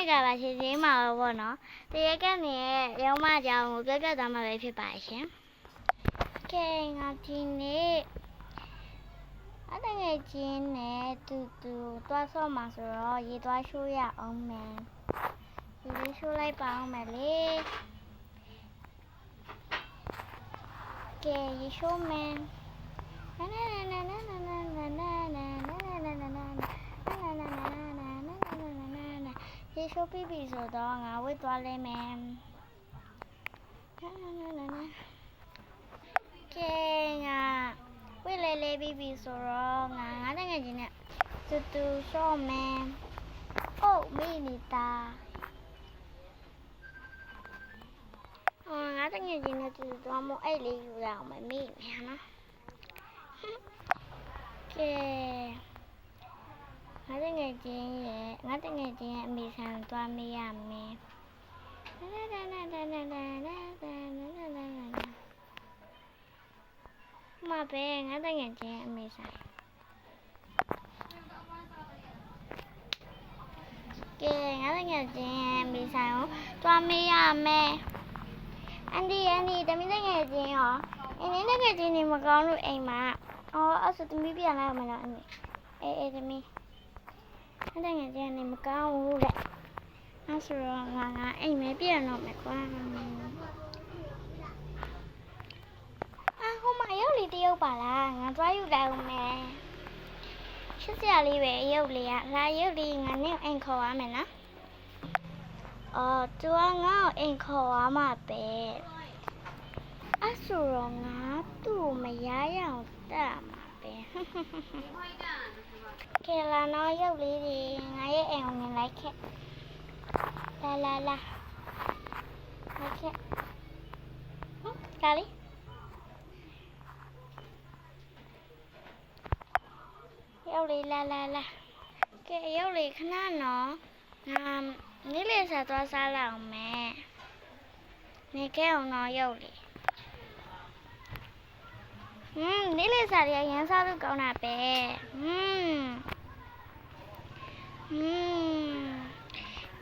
နှစ်ကပါရှင်ဒီမှာပဲပေါ့နော်တရက်ကနေရဲ့ရောင်းမကြောင်ကိုပြပြသားမှာပဲဖြစ်ပါရှင်ကဲငါဒီနေ့အတငယ်ချင်းနဲ့တူတူတွားဆော့မှာဆိုတော့ရေတွားရှိုးရအောင်မယ်ဒီလေးရှိုးလိုက်ပါအောင်မယ်လေကဲရေရှိုးမယ်နာနာနာနာနာ ရေရှိုးပြီးပြီဆိုတော့ငါဝတ်သွားလိမ့်မယ်ကဲငါဝတ်လေလေပြီးပြီဆိုတော့ငါငါတငယ်ချင်းနဲ့တူတူရှော့မယ်အိုးမိနေတာအော်ငါတငယ်ချင်းနဲ့တူတူသွားမို့အဲ့လေးယူရအောင်မမိနေနော်ကဲ ငါတငယ်ချင်းရဲ့ငါတငယ်ချင်းရဲ့အမေဆန်သွားမေးရမယ်မပဲငါတငယ်ချင်းရဲ့အမေဆန်ကဲငါတငယ်ချင်းရဲ့အမေဆန်ကိုသွားမေးရမယ်အန်ဒီအန်ဒီတမီးတငယ်ချင်းရောအင်းတငယ်ချင်းနေမကောင်းလို့အိမ်မှာအော်အဲ့ဆိုတမီးပြန်လာမလားအမေအေးအေးတမီး အဲ့ဒါငယ်ချင်းနေမကောင်းဘူးတဲ့အဲ့ဆိုတော့ငါငါအိမ်မဲပြန်တော့မယ်ကွာအာဟိုမှာရုပ်လေးတရုပ်ပါလားငါသွားယူလိုက်ဦးမယ်ရှစ်စရာလေးပဲရုပ်လေးကလာရုပ်လေးငါနဲ့အိမ်ခေါ်ရမယ်နော်အော်သူကငါ့ကိုအိမ်ခေါ်ရမှာပဲအဲ့ဆိုတော့ငါသူ့ကိုမရရအောင်တတ်မှာပဲ ကဲလာတော့ရုပ်လေးတွေငါရဲ့အိမ်အောင်မြင်လိုက်ခဲ့လာလာလာလိုက်ခဲ့ဟမ်ကာလီရုပ်လေးလာလာလာကဲရုပ်လေးခဏနော်ငါနေ့လေးစားသွားစားလောက်မယ်နေခဲ့အောင်တော့ရုပ်လေးဟွန်းနေ့လေးစားရရမ်းစားလို့ကောင်းတာပဲဟွန်းอืม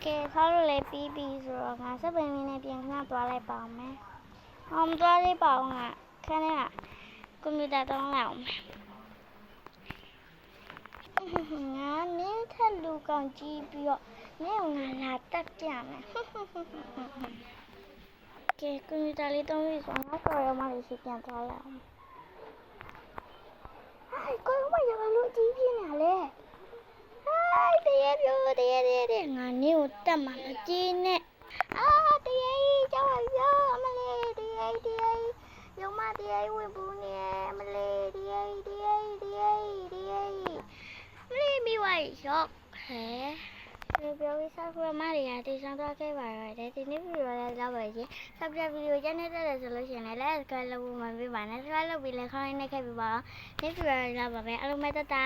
ကဲဆောက်လို့လည်းပြီးပြီဆိုတော့ငါစက်ပင်လေးနဲ့ပြင်ခဏသွားလိုက်ပါအောင်မယ်။အောင်သွားလေးပါအောင်ငါခဏကကွန်ပျူတာတောင်းလိုက်အောင်မယ်။ငါနင်းထက်လူကောင်ကြည့်ပြီးတော့နင်းငါလာတက်ပြမယ်။ကဲကွန်ပျူတာလေးတောင်းပြီးဆိုငါဆော်ရမလေးရှိပြန်သွားလိုက်အောင်။ဟဲ့ကိုမရလို့ကြည့်ပြနေလေ။ဟိုင်းတရေ ပြိုတရေတရေတရေငါနေကိုတက်မှာမကြည့်နဲ့အာတရေကြောက်ရရောအမလေးတရေတရေယုံမတရေဝင်ဘူးနေအမလေးတရေတရေတရေတရေမလေးမိဝိုင်းရော့ဟဲဒီပြောပြီးဆောက်ရမတွေကတေးဆောင်တော့ခဲ့ပါရတယ်ဒီနေ့ဗီဒီယိုလေးလောက်ပါကြီးဆောက်ပြဗီဒီယိုကျန်နေတဲ့ဆိုလို့ရှိရင်လည်း like ကလုပ်ဖို့မပေးပါနဲ့ subscribe လုပ်ပြီးလည်းခေါင်းရင်းနဲ့ခဲ့ပြပါအောင်ဒီဗီဒီယိုလေးလောက်ပါပဲအားလုံးပဲတတာ